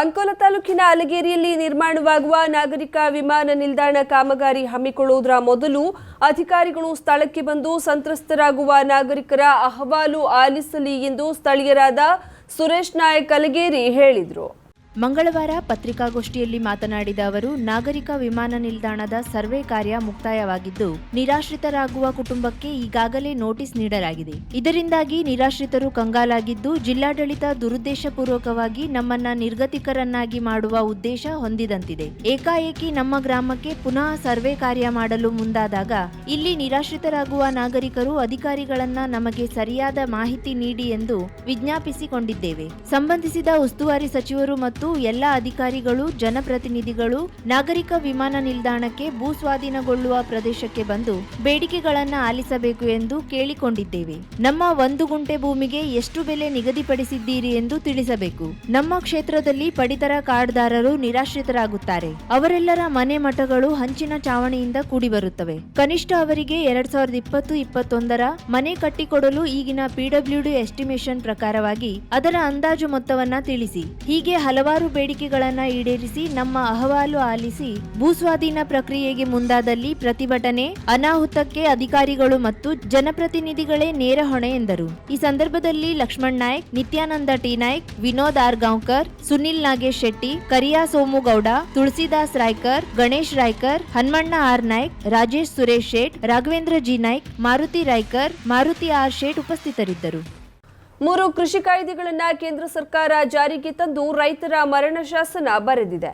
ಅಂಕೋಲ ತಾಲೂಕಿನ ಅಲಗೇರಿಯಲ್ಲಿ ನಿರ್ಮಾಣವಾಗುವ ನಾಗರಿಕ ವಿಮಾನ ನಿಲ್ದಾಣ ಕಾಮಗಾರಿ ಹಮ್ಮಿಕೊಳ್ಳುವುದರ ಮೊದಲು ಅಧಿಕಾರಿಗಳು ಸ್ಥಳಕ್ಕೆ ಬಂದು ಸಂತ್ರಸ್ತರಾಗುವ ನಾಗರಿಕರ ಅಹವಾಲು ಆಲಿಸಲಿ ಎಂದು ಸ್ಥಳೀಯರಾದ ಸುರೇಶ್ ನಾಯಕ್ ಅಲಗೇರಿ ಹೇಳಿದರು. ಮಂಗಳವಾರ ಪತ್ರಿಕಾಗೋಷ್ಠಿಯಲ್ಲಿ ಮಾತನಾಡಿದ ಅವರು, ನಾಗರಿಕ ವಿಮಾನ ನಿಲ್ದಾಣದ ಸರ್ವೆ ಕಾರ್ಯ ಮುಕ್ತಾಯವಾಗಿದ್ದು, ನಿರಾಶ್ರಿತರಾಗುವ ಕುಟುಂಬಕ್ಕೆ ಈಗಾಗಲೇ ನೋಟಿಸ್ ನೀಡಲಾಗಿದೆ. ಇದರಿಂದಾಗಿ ನಿರಾಶ್ರಿತರು ಕಂಗಾಲಾಗಿದ್ದು, ಜಿಲ್ಲಾಡಳಿತ ದುರುದ್ದೇಶಪೂರ್ವಕವಾಗಿ ನಮ್ಮನ್ನ ನಿರ್ಗತಿಕರನ್ನಾಗಿ ಮಾಡುವ ಉದ್ದೇಶ ಹೊಂದಿದಂತಿದೆ. ಏಕಾಏಕಿ ನಮ್ಮ ಗ್ರಾಮಕ್ಕೆ ಪುನಃ ಸರ್ವೆ ಕಾರ್ಯ ಮಾಡಲು ಮುಂದಾದಾಗ, ಇಲ್ಲಿ ನಿರಾಶ್ರಿತರಾಗುವ ನಾಗರಿಕರು ಅಧಿಕಾರಿಗಳನ್ನ ನಮಗೆ ಸರಿಯಾದ ಮಾಹಿತಿ ನೀಡಿ ಎಂದು ವಿಜ್ಞಾಪಿಸಿಕೊಂಡಿದ್ದೇವೆ. ಸಂಬಂಧಿಸಿದ ಉಸ್ತುವಾರಿ ಸಚಿವರು ಮತ್ತು ಎಲ್ಲ ಅಧಿಕಾರಿಗಳು, ಜನಪ್ರತಿನಿಧಿಗಳು ನಾಗರಿಕ ವಿಮಾನ ನಿಲ್ದಾಣಕ್ಕೆ ಭೂ ಸ್ವಾಧೀನಗೊಳ್ಳುವ ಪ್ರದೇಶಕ್ಕೆ ಬಂದು ಬೇಡಿಕೆಗಳನ್ನು ಆಲಿಸಬೇಕು ಎಂದು ಕೇಳಿಕೊಂಡಿದ್ದೇವೆ. ನಮ್ಮ ಒಂದು ಗುಂಟೆ ಭೂಮಿಗೆ ಎಷ್ಟು ಬೆಲೆ ನಿಗದಿಪಡಿಸಿದ್ದೀರಿ ಎಂದು ತಿಳಿಸಬೇಕು. ನಮ್ಮ ಕ್ಷೇತ್ರದಲ್ಲಿ ಪಡಿತರ ಕಾರ್ಡ್ದಾರರು ನಿರಾಶ್ರಿತರಾಗುತ್ತಾರೆ. ಅವರೆಲ್ಲರ ಮನೆ ಮಠಗಳು ಹಂಚಿನ ಚಾವಣಿಯಿಂದ ಕೂಡಿ ಬರುತ್ತವೆ ಕನಿಷ್ಠ ಅವರಿಗೆ ಎರಡ್ ಸಾವಿರದ ಇಪ್ಪತ್ತು ಇಪ್ಪತ್ತೊಂದರ ಮನೆ ಕಟ್ಟಿಕೊಡಲು ಈಗಿನ ಪಿಡಬ್ಲ್ಯೂಡಿ ಎಸ್ಟಿಮೇಷನ್ ಪ್ರಕಾರವಾಗಿ ಅದರ ಅಂದಾಜು ಮೊತ್ತವನ್ನ ತಿಳಿಸಿ. ಹೀಗೆ ಹಲವಾರು ಬೇಡಿಕೆಗಳನ್ನ ಈಡೇರಿಸಿ, ನಮ್ಮ ಅಹವಾಲು ಆಲಿಸಿ, ಭೂಸ್ವಾಧೀನ ಪ್ರಕ್ರಿಯೆಗೆ ಮುಂದಾದಲ್ಲಿ ಪ್ರತಿಭಟನೆ, ಅನಾಹುತಕ್ಕೆ ಅಧಿಕಾರಿಗಳು ಮತ್ತು ಜನಪ್ರತಿನಿಧಿಗಳೇ ನೇರ ಹೊಣೆ ಎಂದರು. ಈ ಸಂದರ್ಭದಲ್ಲಿ Lakshman Naik, Nityananda T Naik, Vinod R Gaonkar, Sunil Nagesh Shetty, Kariya Somugowda, Tulsidas Raikar, Ganesh Raikar, Hanumanna R Naik, Rajesh Suresh Shet, Raghavendra G Naik, Maruti Raikar, Maruti R Shet ಉಪಸ್ಥಿತರಿದ್ದರು. ಮೂರು ಕೃಷಿ ಕಾಯ್ದೆಗಳನ್ನು ಕೇಂದ್ರ ಸರ್ಕಾರ ಜಾರಿಗೆ ತಂದು ರೈತರ ಮರಣ ಶಾಸನ ಬರೆದಿದೆ.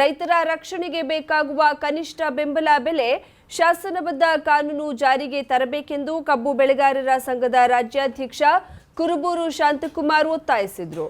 ರೈತರ ರಕ್ಷಣೆಗೆ ಬೇಕಾಗುವ ಕನಿಷ್ಠ ಬೆಂಬಲ ಬೆಲೆ ಶಾಸನಬದ್ಧ ಕಾನೂನು ಜಾರಿಗೆ ತರಬೇಕೆಂದು ಕಬ್ಬು ಬೆಳೆಗಾರರ ಸಂಘದ ರಾಜ್ಯಾಧ್ಯಕ್ಷ ಕುರುಬೂರು ಶಾಂತಕುಮಾರ್ ಒತ್ತಾಯಿಸಿದರು.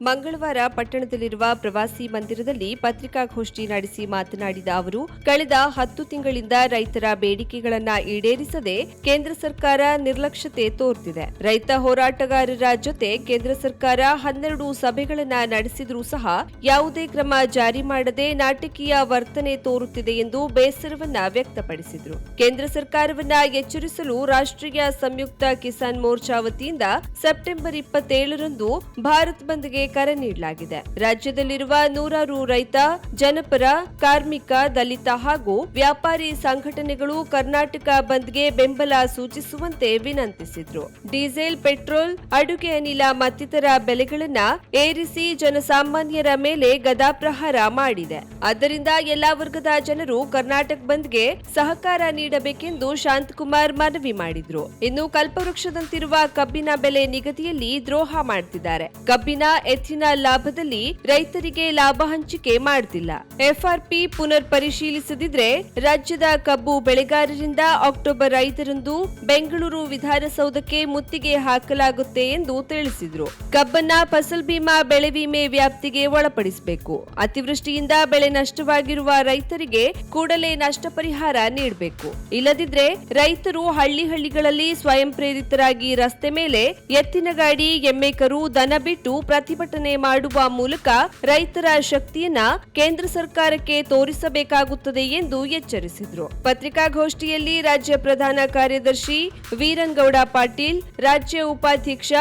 ಮಂಗಳವಾರ ಪಟ್ಟಣದಲ್ಲಿರುವ ಪ್ರವಾಸಿ ಮಂದಿರದಲ್ಲಿ ಪತ್ರಿಕಾಗೋಷ್ಠಿ ನಡೆಸಿ ಮಾತನಾಡಿದ ಅವರು, ಕಳೆದ ಹತ್ತು ತಿಂಗಳಿಂದ ರೈತರ ಬೇಡಿಕೆಗಳನ್ನ ಈಡೇರಿಸದೆ ಕೇಂದ್ರ ಸರ್ಕಾರ ನಿರ್ಲಕ್ಷ್ಯತೆ ತೋರ್ತಿದೆ. ರೈತ ಹೋರಾಟಗಾರರ ಜೊತೆ ಕೇಂದ್ರ ಸರ್ಕಾರ ಹನ್ನೆರಡು ಸಭೆಗಳನ್ನ ನಡೆಸಿದ್ರೂ ಸಹ ಯಾವುದೇ ಕ್ರಮ ಜಾರಿ ಮಾಡದೆ ನಾಟಕೀಯ ವರ್ತನೆ ತೋರುತ್ತಿದೆ ಎಂದು ಬೇಸರವನ್ನ ವ್ಯಕ್ತಪಡಿಸಿದರು. ಕೇಂದ್ರ ಸರ್ಕಾರವನ್ನ ಎಚ್ಚರಿಸಲು ರಾಷ್ಟ್ರೀಯ ಸಂಯುಕ್ತ ಕಿಸಾನ್ ಮೋರ್ಚಾ ವತಿಯಿಂದ ಸೆಪ್ಟೆಂಬರ್ ಇಪ್ಪತ್ತೇಳರಂದು ಭಾರತ್ ಬಂದ್ಗೆ ಕರೆ ನೀಡಲಾಗಿದೆ. ರಾಜ್ಯದಲ್ಲಿರುವ ನೂರಾರು ರೈತ, ಜನಪರ, ಕಾರ್ಮಿಕ, ದಲಿತ ಹಾಗೂ ವ್ಯಾಪಾರಿ ಸಂಘಟನೆಗಳು ಕರ್ನಾಟಕ ಬಂದ್ಗೆ ಬೆಂಬಲ ಸೂಚಿಸುವಂತೆ ವಿನಂತಿಸಿದ್ರು. ಡೀಸೆಲ್, ಪೆಟ್ರೋಲ್, ಅಡುಗೆ ಅನಿಲ ಮತ್ತಿತರ ಬೆಲೆಗಳನ್ನ ಏರಿಸಿ ಜನಸಾಮಾನ್ಯರ ಮೇಲೆ ಗದಾಪ್ರಹಾರ ಮಾಡಿದೆ. ಆದ್ದರಿಂದ ಎಲ್ಲಾ ವರ್ಗದ ಜನರು ಕರ್ನಾಟಕ ಬಂದ್ಗೆ ಸಹಕಾರ ನೀಡಬೇಕೆಂದು ಶಾಂತಕುಮಾರ್ ಮನವಿ ಮಾಡಿದ್ರು. ಇನ್ನು ಕಲ್ಪವೃಕ್ಷದಂತಿರುವ ಕಬ್ಬಿನ ಬೆಲೆ ನಿಗದಿಯಲ್ಲಿ ದ್ರೋಹ ಮಾಡುತ್ತಿದ್ದಾರೆ ಕಬ್ಬಿನ ಎಥಿನಾಲ್ ಲಾಭದಲ್ಲಿ ರೈತರಿಗೆ ಲಾಭ ಹಂಚಿಕೆ ಮಾಡ್ತಿಲ್ಲ ಎಫ್ಆರ್ಪಿ ಪುನರ್ ಪರಿಶೀಲಿಸದಿದ್ರೆ ರಾಜ್ಯದ ಕಬ್ಬು ಬೆಳೆಗಾರರಿಂದ ಅಕ್ಟೋಬರ್ ಐದರಂದು ಬೆಂಗಳೂರು ವಿಧಾನಸೌಧಕ್ಕೆ ಮುತ್ತಿಗೆ ಹಾಕಲಾಗುತ್ತೆ ಎಂದು ತಿಳಿಸಿದ್ರು. ಕಬ್ಬನ್ನ ಫಸಲ್ ಬಿಮಾ ಬೆಳೆ ವಿಮೆ ವ್ಯಾಪ್ತಿಗೆ ಒಳಪಡಿಸಬೇಕು. ಅತಿವೃಷ್ಟಿಯಿಂದ ಬೆಳೆ ನಷ್ಟವಾಗಿರುವ ರೈತರಿಗೆ ಕೂಡಲೇ ನಷ್ಟ ಪರಿಹಾರ ನೀಡಬೇಕು. ಇಲ್ಲದಿದ್ರೆ ರೈತರು ಹಳ್ಳಿ ಹಳ್ಳಿಗಳಲ್ಲಿ ಸ್ವಯಂ ಪ್ರೇರಿತರಾಗಿ ರಸ್ತೆ ಮೇಲೆ ಎತ್ತಿನ ಗಾಡಿ, ಎಮ್ಮೆಕರು, ದನ ಬಿಟ್ಟು ಪ್ರತಿಭಟನೆ ಮಾಡುವ ಮೂಲಕ ರೈತರ ಶಕ್ತಿಯನ್ನ ಕೇಂದ್ರ ಸರ್ಕಾರಕ್ಕೆ ತೋರಿಸಬೇಕಾಗುತ್ತದೆ ಎಂದು ಎಚ್ಚರಿಸಿದರು. ಪತ್ರಿಕಾಗೋಷ್ಠಿಯಲ್ಲಿ ರಾಜ್ಯ ಪ್ರಧಾನ ಕಾರ್ಯದರ್ಶಿ ವೀರಂಗೌಡ ಪಾಟೀಲ್, ರಾಜ್ಯ ಉಪಾಧ್ಯಕ್ಷ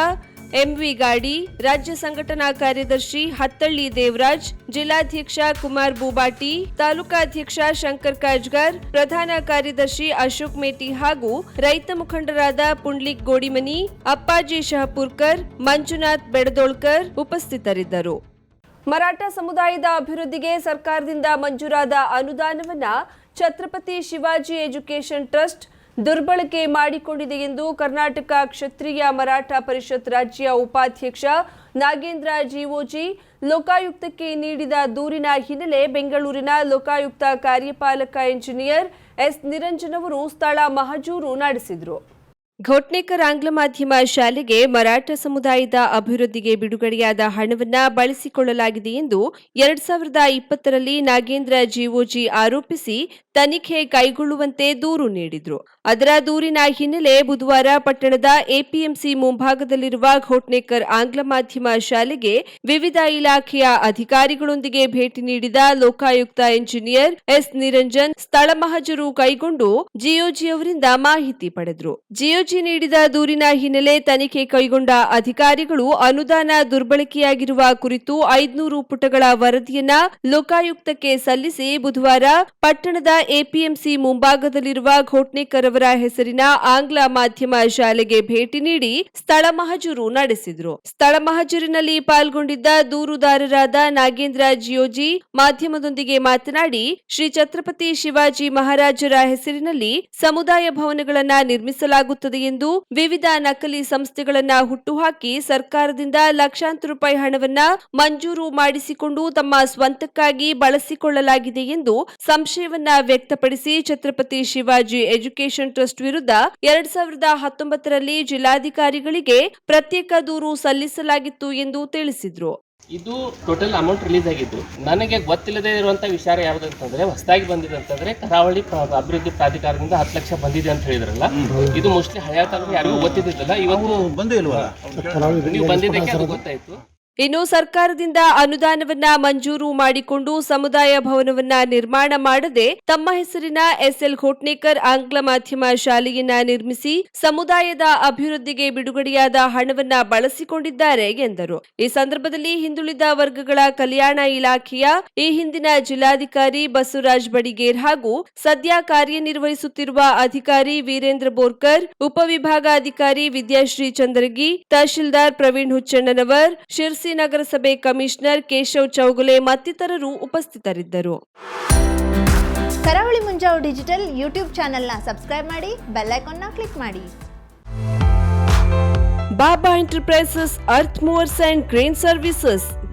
ಎಂವಿ ಗಾಡಿ, ರಾಜ್ಯ ಸಂಘಟನಾ ಕಾರ್ಯದರ್ಶಿ ಹತ್ತಳ್ಳಿ ದೇವರಾಜ್, ಜಿಲ್ಲಾಧ್ಯಕ್ಷ ಕುಮಾರ್ ಬೂಬಾಟಿ ತಾಲೂಕಾಧ್ಯಕ್ಷ ಶಂಕರ್ ಕಾಜ್ಗರ್, ಪ್ರಧಾನ ಕಾರ್ಯದರ್ಶಿ ಅಶೋಕ್ ಮೇಟಿ ಹಾಗೂ ರೈತ ಮುಖಂಡರಾದ ಪುಂಡ್ಲಿಕ್ ಗೋಡಿಮನಿ, ಅಪ್ಪಾಜಿ ಶಹಪುರ್ಕರ್, ಮಂಜುನಾಥ್ ಬೆಡದೋಳ್ಕರ್ ಉಪಸ್ಥಿತರಿದ್ದರು. ಮರಾಠ ಸಮುದಾಯದ ಅಭಿವೃದ್ಧಿಗೆ ಸರ್ಕಾರದಿಂದ ಮಂಜೂರಾದ ಅನುದಾನವನ್ನು ಛತ್ರಪತಿ ಶಿವಾಜಿ ಎಜುಕೇಷನ್ ಟ್ರಸ್ಟ್ ದುರ್ಬಳಕೆ ಮಾಡಿಕೊಂಡಿದೆ ಎಂದು ಕರ್ನಾಟಕ ಕ್ಷತ್ರಿಯ ಮರಾಠ ಪರಿಷತ್ ರಾಜ್ಯ ಉಪಾಧ್ಯಕ್ಷ ನಾಗೇಂದ್ರ ಜಿಒಜಿ ಲೋಕಾಯುಕ್ತಕ್ಕೆ ನೀಡಿದ ದೂರಿನ ಹಿನ್ನೆಲೆ ಬೆಂಗಳೂರಿನ ಲೋಕಾಯುಕ್ತ ಕಾರ್ಯಪಾಲಕ ಇಂಜಿನಿಯರ್ ಎಸ್ ನಿರಂಜನ್ ಅವರು ಸ್ಥಳ ಮಹಜೂರು ನಡೆಸಿದರು. ಘೋಟ್ನೇಕರ್ ಆಂಗ್ಲ ಮಾಧ್ಯಮ ಶಾಲೆಗೆ ಮರಾಠ ಸಮುದಾಯದ ಅಭಿವೃದ್ಧಿಗೆ ಬಿಡುಗಡೆಯಾದ ಹಣವನ್ನ ಬಳಸಿಕೊಳ್ಳಲಾಗಿದೆ ಎಂದು ಎರಡ್ ಸಾವಿರದ ಇಪ್ಪತ್ತರಲ್ಲಿ ನಾಗೇಂದ್ರ ಜಿಒಜಿ ಆರೋಪಿಸಿ ತನಿಖೆ ಕೈಗೊಳ್ಳುವಂತೆ ದೂರು ನೀಡಿದ್ರು. ಅದರ ದೂರಿನ ಹಿನ್ನೆಲೆ ಬುಧವಾರ ಪಟ್ಟಣದ ಎಪಿಎಂಸಿ ಮುಂಭಾಗದಲ್ಲಿರುವ ಘೋಟ್ನೇಕರ್ ಆಂಗ್ಲ ಮಾಧ್ಯಮ ಶಾಲೆಗೆ ವಿವಿಧ ಇಲಾಖೆಯ ಅಧಿಕಾರಿಗಳೊಂದಿಗೆ ಭೇಟಿ ನೀಡಿದ ಲೋಕಾಯುಕ್ತ ಎಂಜಿನಿಯರ್ ಎಸ್ ನಿರಂಜನ್ ಸ್ಥಳ ಮಹಜರು ಕೈಗೊಂಡು ಜಿಒಜಿ ಅವರಿಂದ ಮಾಹಿತಿ ಪಡೆದರು. ಜಿಒಜಿ ಶಿವಾಜಿ ನೀಡಿದ ದೂರಿನ ಹಿನ್ನೆಲೆ ತನಿಖೆ ಕೈಗೊಂಡ ಅಧಿಕಾರಿಗಳು ಅನುದಾನ ದುರ್ಬಳಕೆಯಾಗಿರುವ ಕುರಿತು ಐದುನೂರು ಪುಟಗಳ ವರದಿಯನ್ನ ಲೋಕಾಯುಕ್ತಕ್ಕೆ ಸಲ್ಲಿಸಿ ಬುಧವಾರ ಪಟ್ಟಣದ ಎಪಿಎಂಸಿ ಮುಂಭಾಗದಲ್ಲಿರುವ ಘೋಟ್ನೇಕರ್ ಅವರ ಹೆಸರಿನ ಆಂಗ್ಲ ಮಾಧ್ಯಮ ಶಾಲೆಗೆ ಭೇಟಿ ನೀಡಿ ಸ್ಥಳ ಮಹಜೂರು ನಡೆಸಿದರು. ಸ್ಥಳ ಮಹಜೂರಿನಲ್ಲಿ ಪಾಲ್ಗೊಂಡಿದ್ದ ದೂರುದಾರರಾದ ನಾಗೇಂದ್ರ ಜಿಯೋಜಿ ಮಾಧ್ಯಮದೊಂದಿಗೆ ಮಾತನಾಡಿ, ಶ್ರೀ ಛತ್ರಪತಿ ಶಿವಾಜಿ ಮಹಾರಾಜರ ಹೆಸರಿನಲ್ಲಿ ಸಮುದಾಯ ಭವನಗಳನ್ನು ನಿರ್ಮಿಸಲಾಗುತ್ತದೆ ಎಂದು ವಿವಿಧ ನಕಲಿ ಸಂಸ್ಥೆಗಳನ್ನ ಹುಟ್ಟುಹಾಕಿ ಸರ್ಕಾರದಿಂದ ಲಕ್ಷಾಂತರ ರೂಪಾಯಿ ಹಣವನ್ನ ಮಂಜೂರು ಮಾಡಿಸಿಕೊಂಡು ತಮ್ಮ ಸ್ವಂತಕ್ಕಾಗಿ ಬಳಸಿಕೊಳ್ಳಲಾಗಿದೆ ಎಂದು ಸಂಶಯವನ್ನ ವ್ಯಕ್ತಪಡಿಸಿ ಛತ್ರಪತಿ ಶಿವಾಜಿ ಎಜುಕೇಷನ್ ಟ್ರಸ್ಟ್ ವಿರುದ್ಧ ಎರಡ್ ಸಾವಿರದ ಹತ್ತೊಂಬತ್ತರಲ್ಲಿ ಜಿಲ್ಲಾಧಿಕಾರಿಗಳಿಗೆ ಪ್ರತ್ಯೇಕ ದೂರು ಸಲ್ಲಿಸಲಾಗಿತ್ತು ಎಂದು ತಿಳಿಸಿದ್ರು. ಇದು ಟೋಟಲ್ ಅಮೌಂಟ್ ರಿಲೀಸ್ ಆಗಿದ್ದು ನನಗೆ ಗೊತ್ತಿಲ್ಲದೆ ಇರುವಂಥ ವಿಚಾರ ಯಾವುದು ಅಂತಂದ್ರೆ ಹೊಸದಾಗಿ ಬಂದಿದೆ ಅಂತಂದ್ರೆ ಕರಾವಳಿ ಪ್ರ- ಅಭಿವೃದ್ಧಿ ಪ್ರಾಧಿಕಾರದಿಂದ ಹತ್ತು ಲಕ್ಷ ಬಂದಿದೆ ಅಂತ ಹೇಳಿದ್ರಲ್ಲ ಇದು ಮೋಸ್ಟ್ಲಿ ಹಳೆಯ ತಾಲೂಕು ಯಾರಿಗೂ ಗೊತ್ತಿದ್ದಿಲ್ಲ ಇವತ್ತು ಬಂದಿಲ್ವಾ ಇಲ್ವಲ್ಲ? ನೀವು ಬಂದಿದ್ದಕ್ಕೆ ಅದು ಗೊತ್ತಾಯ್ತು. ಇನ್ನು ಸರ್ಕಾರದಿಂದ ಅನುದಾನವನ್ನ ಮಂಜೂರು ಮಾಡಿಕೊಂಡು ಸಮುದಾಯ ಭವನವನ್ನ ನಿರ್ಮಾಣ ಮಾಡದೆ ತಮ್ಮ ಹೆಸರಿನ ಎಸ್ಎಲ್ ಘೋಟ್ನೇಕರ್ ಆಂಗ್ಲ ಮಾಧ್ಯಮ ಶಾಲೆಯನ್ನ ನಿರ್ಮಿಸಿ ಸಮುದಾಯದ ಅಭಿವೃದ್ಧಿಗೆ ಬಿಡುಗಡೆಯಾದ ಹಣವನ್ನ ಬಳಸಿಕೊಂಡಿದ್ದಾರೆ ಎಂದರು. ಈ ಸಂದರ್ಭದಲ್ಲಿ ಹಿಂದುಳಿದ ವರ್ಗಗಳ ಕಲ್ಯಾಣ ಇಲಾಖೆಯ ಈ ಹಿಂದಿನ ಜಿಲ್ಲಾಧಿಕಾರಿ ಬಸವರಾಜ್ ಬಡಿಗೇರ್ ಹಾಗೂ ಸದ್ಯ ಕಾರ್ಯನಿರ್ವಹಿಸುತ್ತಿರುವ ಅಧಿಕಾರಿ ವೀರೇಂದ್ರ ಬೋರ್ಕರ್, ಉಪವಿಭಾಗಾಧಿಕಾರಿ ವಿದ್ಯಾಶ್ರೀ ಚಂದ್ರಗಿ, ತಹಶೀಲ್ದಾರ್ ಪ್ರವೀಣ್ ಹುಚ್ಚಣ್ಣನವರ್, ಶಿರ್ಸಿ ನಗರಸಭೆ ಕಮಿಷನರ್ ಕೇಶವ್ ಚೌಗುಲೆ ಮತ್ತಿತರರು ಉಪಸ್ಥಿತರಿದ್ದರು. ಕರಾವಳಿ ಮುಂಜಾವು ಡಿಜಿಟಲ್ ಯೂಟ್ಯೂಬ್ ಚಾನೆಲ್ನ ಸಬ್ಸ್ಕ್ರೈಬ್ ಮಾಡಿ ಬೆಲ್ ಐಕಾನ್ನ ಕ್ಲಿಕ್ ಮಾಡಿ. Baba enterprises earth movers and crane services